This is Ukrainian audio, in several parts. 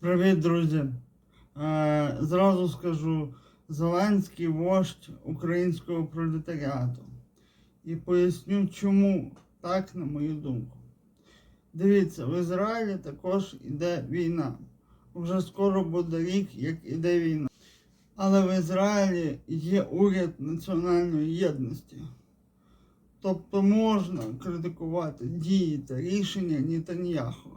Привіт, друзі. Е, зразу скажу, Зеленський вождь українського пролетаріату. І поясню, чому так, на мою думку. Дивіться, в Ізраїлі також іде війна. Вже скоро буде рік, як іде війна. Але в Ізраїлі є уряд національної єдності. Тобто можна критикувати дії та рішення Нетаньяху.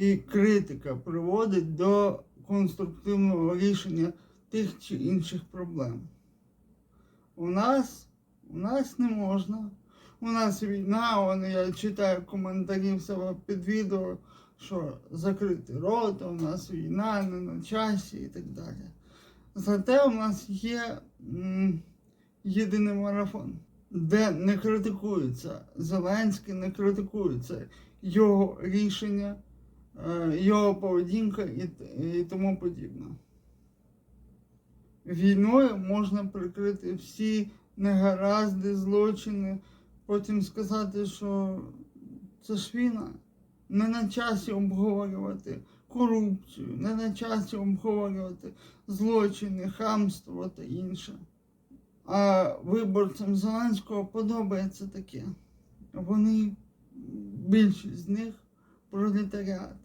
І критика приводить до конструктивного рішення тих чи інших проблем. У нас, у нас не можна. У нас війна, вон, я читаю коментарі в себе під відео, що закрити рот, у нас війна, не на часі і так далі. Зате у нас є м, єдиний марафон, де не критикується Зеленський, не критикується його рішення, його поведінка і, і тому подібне. Війною можна прикрити всі негаразди, злочини, потім сказати, що це ж війна. Не на часі обговорювати корупцію, не на часі обговорювати злочини, хамство та інше. А виборцям Зеленського подобається таке. Вони, більшість з них, пролетаріат.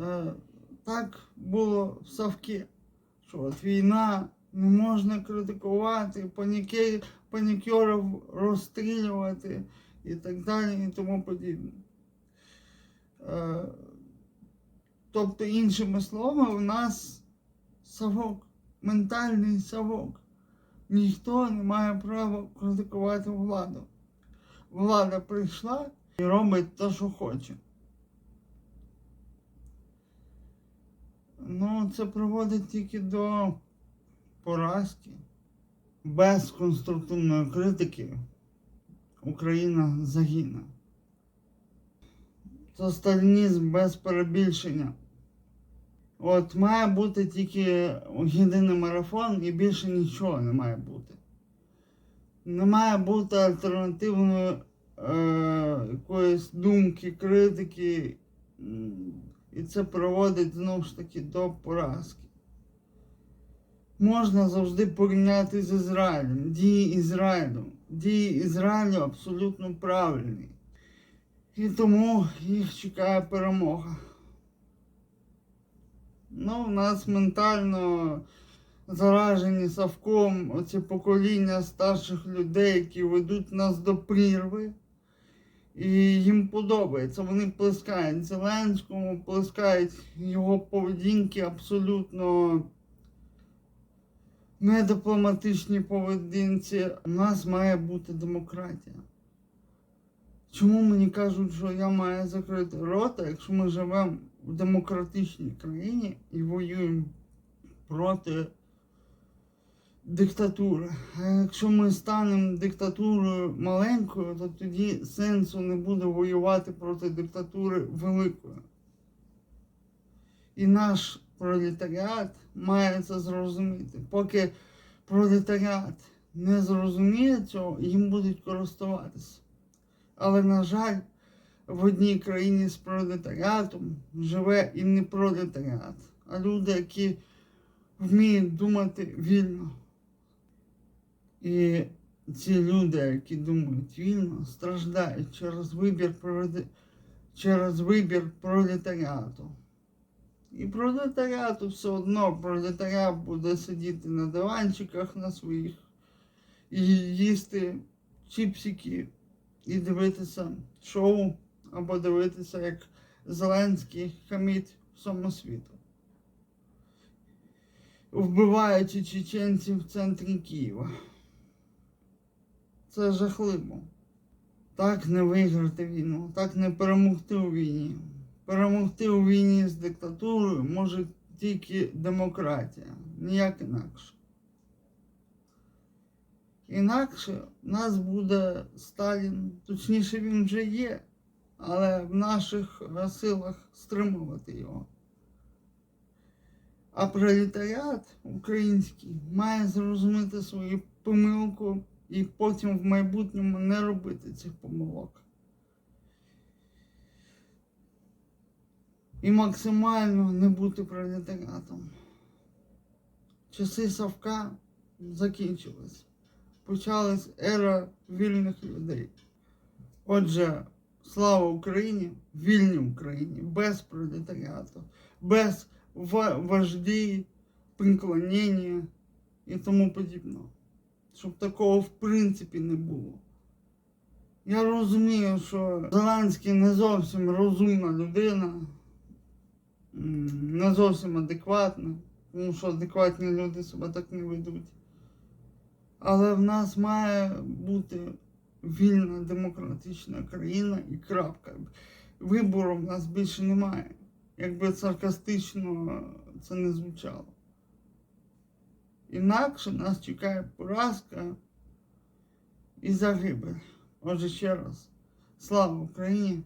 Е, так було в Савкі, що от війна не можна критикувати, панікерів розстрілювати і так далі, і тому подібне. Е, Тобто, іншими словами, у нас совок, ментальний совок. Ніхто не має права критикувати владу. Влада прийшла і робить те, що хоче. Ну, це приводить тільки до поразки. Без конструктивної критики Україна загине. Сталінізм без перебільшення. От має бути тільки єдиний марафон і більше нічого не має бути. Не має бути альтернативної е, якоїсь думки, критики. І це приводить знову ж таки до поразки. Можна завжди порівняти з Ізраїлем. Дії Ізраїлю. Дії Ізраїлю абсолютно правильні. І тому їх чекає перемога. Ну, у нас ментально заражені совком оці покоління старших людей, які ведуть нас до прірви. І їм подобається. Вони плескають Зеленському, плескають його поведінки абсолютно недипломатичній поведінці. У нас має бути демократія. Чому мені кажуть, що я маю закрити рота, якщо ми живемо в демократичній країні і воюємо проти диктатури? А якщо ми станемо диктатурою маленькою, то тоді сенсу не буде воювати проти диктатури великої. І наш пролетаріат має це зрозуміти. Поки пролетаріат не зрозуміє цього, їм будуть користуватися. Але, на жаль, в одній країні з пролетаріатом живе і не пролетаріат, а люди, які вміють думати вільно. І ці люди, які думають вільно, страждають через вибір, через вибір пролетаріату. І пролетаріату все одно пролетаріат буде сидіти на диванчиках на своїх і їсти чіпсики і дивитися шоу або дивитися, як Зеленський хамить всьому світу. Вбиваючи чеченців в центрі Києва. Це жахливо. Так не виграти війну, так не перемогти у війні. Перемогти у війні з диктатурою може тільки демократія, ніяк інакше. Інакше в нас буде Сталін, точніше він вже є, але в наших силах стримувати його. А пролетаріат український має зрозуміти свою помилку і потім в майбутньому не робити цих помилок. і максимально не бути пролетаріатом. Часи Савка закінчились. Почалась ера вільних людей. Отже, слава Україні, вільній Україні, без пролетаріату, без вождій, приклонення і тому подібного. Щоб такого в принципі не було. Я розумію, що Зеленський не зовсім розумна людина, не зовсім адекватна, тому що адекватні люди себе так не ведуть. Але в нас має бути вільна демократична країна і крапка. Вибору в нас більше немає. Якби саркастично це не звучало. Інакше нас чекає поразка і загибель. Отже, ще раз, слава Україні!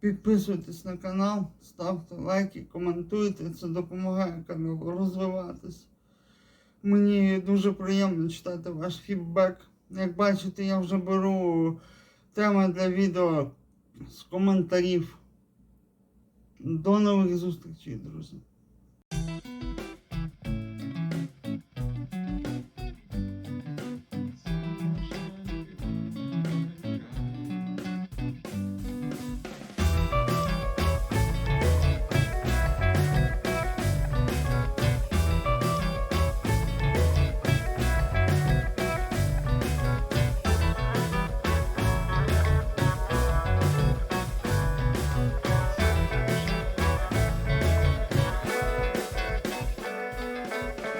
Підписуйтесь на канал, ставте лайки, коментуйте, це допомагає каналу розвиватись. Мені дуже приємно читати ваш фідбек. Як бачите, я вже беру теми для відео з коментарів. До нових зустрічей, друзі.